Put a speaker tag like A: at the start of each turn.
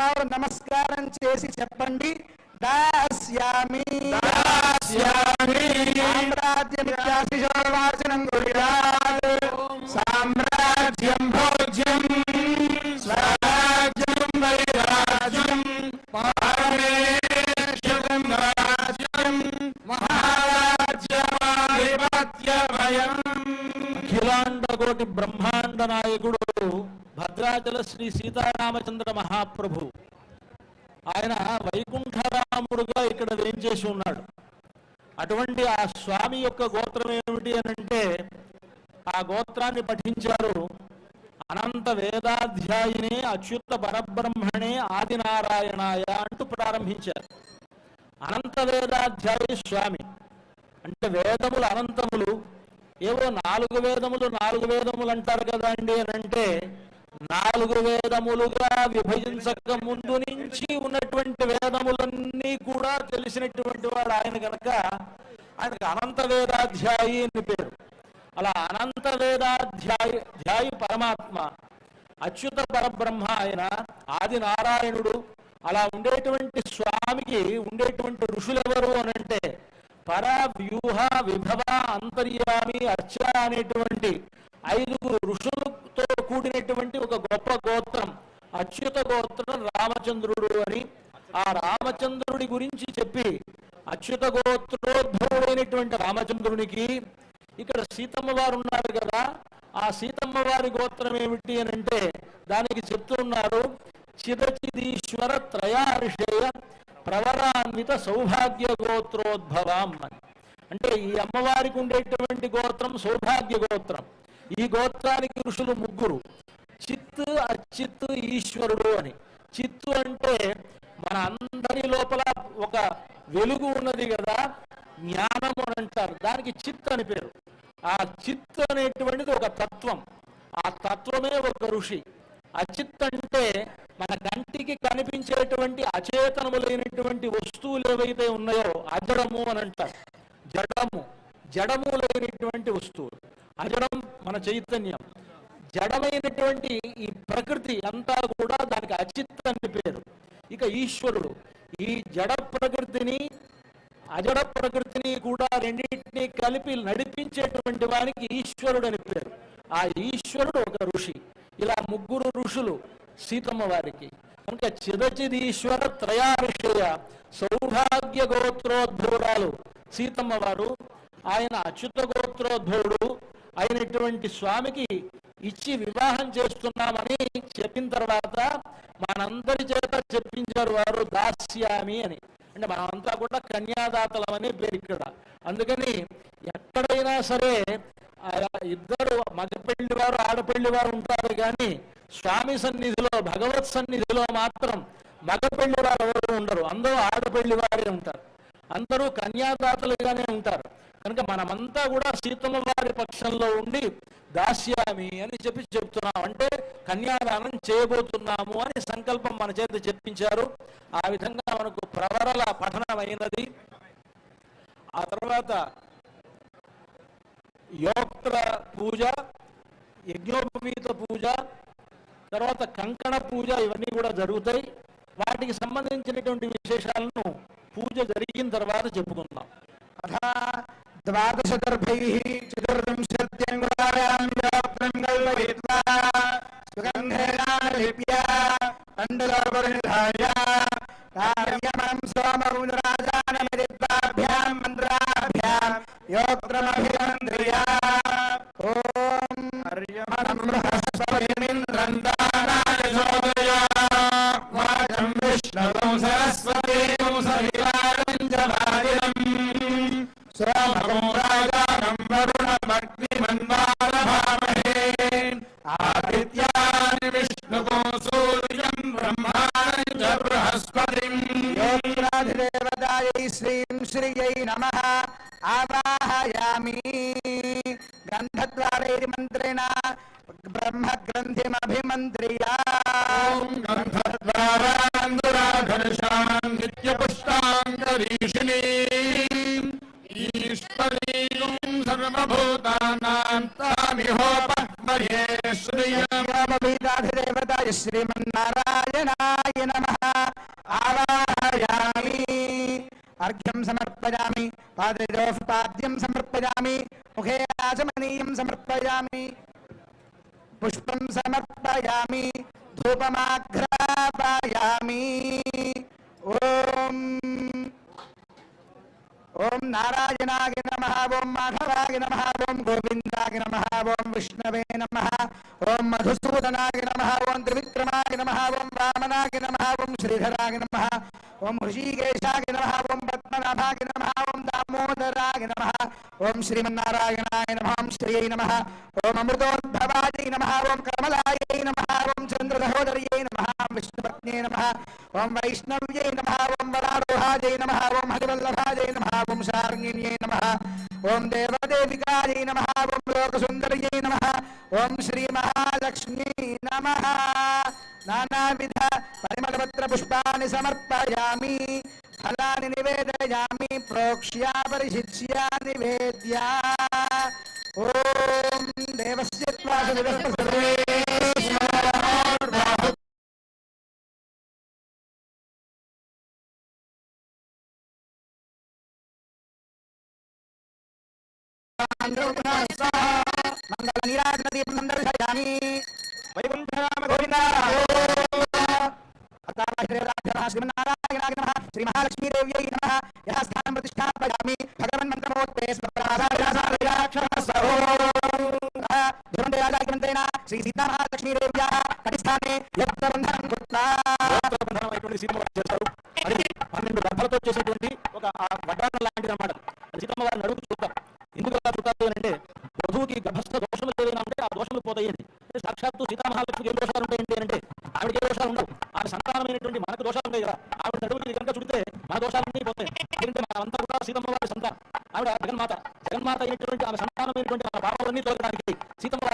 A: బ్రహ్మవారు నమస్కారం చేసి చెప్పండి. దాస్యామి.
B: దాస్యామి.
A: సామ్రాజ్యమిత్యాశిశోర్వాచనం
C: భద్రాచల శ్రీ సీతారామచంద్ర మహాప్రభు. ఆయన వైకుంఠరాముడుగా ఇక్కడ వేయించేసి ఉన్నాడు. అటువంటి ఆ స్వామి యొక్క గోత్రం ఏమిటి అని అంటే ఆ గోత్రాన్ని పఠించారు అనంత వేదాధ్యాయిని అచ్యుత పరబ్రహ్మణే ఆదినారాయణాయ అంటూ ప్రారంభించారు. అనంత వేదాధ్యాయి స్వామి. అంటే వేదములు అనంతములు ఏవో నాలుగు వేదములు నాలుగు వేదములు అంటారు కదా అండి అని అంటే నాలుగు వేదములుగా విభజించక ముందు నుంచి ఉన్నటువంటి వేదములన్నీ కూడా తెలిసినటువంటి వాడు ఆయన కనుక ఆయనకు అనంత వేదాధ్యాయి అని పేరు. అలా అనంత వేదాధ్యాయి ధ్యాయి పరమాత్మ అచ్యుత పరబ్రహ్మ ఆయన ఆది నారాయణుడు అలా ఉండేటువంటి స్వామికి ఉండేటువంటి ఋషులెవరు అని అంటే పర వ్యూహ విభవ అంతర్యామి అర్చ అనేటువంటి ఐదుగురు ఋషులతో కూడినటువంటి ఒక గొప్ప గోత్రం అచ్యుత గోత్రం రామచంద్రుడు అని. ఆ రామచంద్రుడి గురించి చెప్పి అచ్యుత గోత్రోద్భవుడైనటువంటి రామచంద్రునికి ఇక్కడ సీతమ్మ వారు ఉన్నారు కదా ఆ సీతమ్మ వారి గోత్రం ఏమిటి అని అంటే దానికి చెప్తున్నారు చిరచిదీశ్వర త్రయారిషేయ ప్రవరాన్విత సౌభాగ్య గోత్రోద్భవాం అని. అంటే ఈ అమ్మవారికి ఉండేటువంటి గోత్రం సౌభాగ్య గోత్రం. ఈ గోత్రానికి ఋషులు ముగ్గురు. చిత్తు అచిత్ ఈశ్వరుడు అని. చిత్తు అంటే మన అందరి లోపల ఒక వెలుగు ఉన్నది కదా జ్ఞానము అని అంటారు. దానికి చిత్ అని పేరు. ఆ చిత్ అనేటువంటిది ఒక తత్వం. ఆ తత్వమే ఒక ఋషి. అచిత్ అంటే మన కంటికి కనిపించేటువంటి అచేతనములైనటువంటి వస్తువులు ఏవైతే ఉన్నాయో అజడము అని అంటారు. జడము. జడము లేనటువంటి వస్తువులు. అజడం మన చైతన్యం. జడమైనటువంటి ఈ ప్రకృతి అంతా కూడా దానికి అచిత్ అని పేరు. ఇక ఈశ్వరుడు. ఈ జడ ప్రకృతిని అజడ ప్రకృతిని కూడా రెండింటినీ కలిపి నడిపించేటువంటి వానికి ఈశ్వరుడు అని పేరు. ఆ ఈశ్వరుడు ఒక ఋషి. ఇలా ముగ్గురు ఋషులు సీతమ్మ వారికి. కనుక చిదచిదీశ్వర ఋషయ సౌభాగ్య గోత్రోద్భవురాలు సీతమ్మ వారు. ఆయన అచ్యుత గోత్రోద్భవుడు. అయినటువంటి స్వామికి ఇచ్చి వివాహం చేస్తున్నామని చెప్పిన తర్వాత మనందరి చేత చెప్పించారు వారు దాస్యామి అని. అంటే మనమంతా కూడా కన్యాదాతలం అనే పేరు ఇక్కడ. అందుకని ఎక్కడైనా సరే ఇద్దరు మగపెళ్ళి వారు ఆడపెళ్ళి వారు ఉంటారు కానీ స్వామి సన్నిధిలో భగవత్ సన్నిధిలో మాత్రం మగపెళ్ళి వారు ఎవరు ఉండరు. అందరూ ఆడపెళ్ళి వారే ఉంటారు. అందరూ కన్యాదాతలుగానే ఉంటారు. కనుక మనమంతా కూడా సీతమ్మ వారి పక్షంలో ఉండి దాస్యామి అని చెప్పి చెప్తున్నాం. అంటే కన్యాదానం చేయబోతున్నాము అని సంకల్పం మన చేత చెప్పించారు. ఆ విధంగా మనకు ప్రవరల పఠనమైనది. ఆ తర్వాత యోక్తుల పూజ యజ్ఞోపవీత పూజ తర్వాత కంకణ పూజ ఇవన్నీ కూడా జరుగుతాయి. వాటికి సంబంధించినటువంటి విశేషాలను పూజ జరిగిన తర్వాత చెప్పుకుందాం.
A: అథా ద్వాదశ గర్భై చతుర్వింశత్యంగుణారాయ సమర్పయామి గంధద్వారైర్ మంత్రేణ
B: బ్రహ్మ గ్రంథిమభిమంత్రియా గంధద్వారాందురాధనుషాం నిత్యపుష్టాంగరీషిణీ ఈశ్వరీం సర్వభూతానాం
A: తామిహోపహ్మయే శ్రీయం శ్రీమన్ पाद्यं समर्पयामि मुखे आचमनीयं समर्पयामि पुष्पं समर्पयामि धूपमाघ्रापयामि ओम ॐ नारायणाय नमः ओम माधवाय नमः ओम गोविंदाय नमः ओम विष्णुवे नमः ओम मधुसूदनाय नमः ओम त्रिविक्रमाय नमः ओम वामनाय नमः ओम श्रीधराय नमः ओम ऋषिकेशाय नमः ओम पद्मनाभाय नमः ओम दामोदर దామోదరాయ నమ ఓం శ్రీమన్నారాయణాయ నమ ఓం శ్రీయై నమ ఓం అమృతోద్భవాయ నమ ఓం కమలాయై నమ ఓం చంద్రసహోదర్యై నమ విష్ణుపత్న్యై నమ ఓం వైష్ణవ్యై నమ ఓం వరారోహాజై నమ ఓం హరివల్లభాజై నమ ఓం శార్ంగిణ్యై నమ ఓం దేవదేవికాయై నమ ఓం లోకసుందర్యై నమ ఓం శ్రీ మహాలక్ష్మీ నమ నానావిధ పరిమళపత్ర పుష్పాన్ని సమర్పయామి ఫలాన్ని నివేదయామి ప్రోక్ష్య పరిశిష్య నివేద్య. ఓం దేవస్య మంగళ నీరాజన దీపం సందర్శయామి వైకుంఠరామ గోవిందా శ్రీ మహాలక్ష్మీదేవ్యై నమ. యః స్థానం ప్రతిష్టాపయామి భగవన్ మంత్రమోత్తే ధ్రువంతేన శ్రీ సీతామహాలక్ష్మీదేవ్యాः కటిస్థానే యత్రబంధనం కృత్వా
C: పన్నెండు గంటలతో చేసేటువంటి ఒక వడ్డాన లాంటిది అన్నమాట సీతమ్మ వారిని అడుగు చూద్దాం సీతమ్మ వారి సంతానం. ఆవిడ జగన్మాత. జగన్మాత అయినటువంటి ఆమె సంతానమైనటువంటి మన భావాలన్నీ తోలడానికి. సీతమ్మ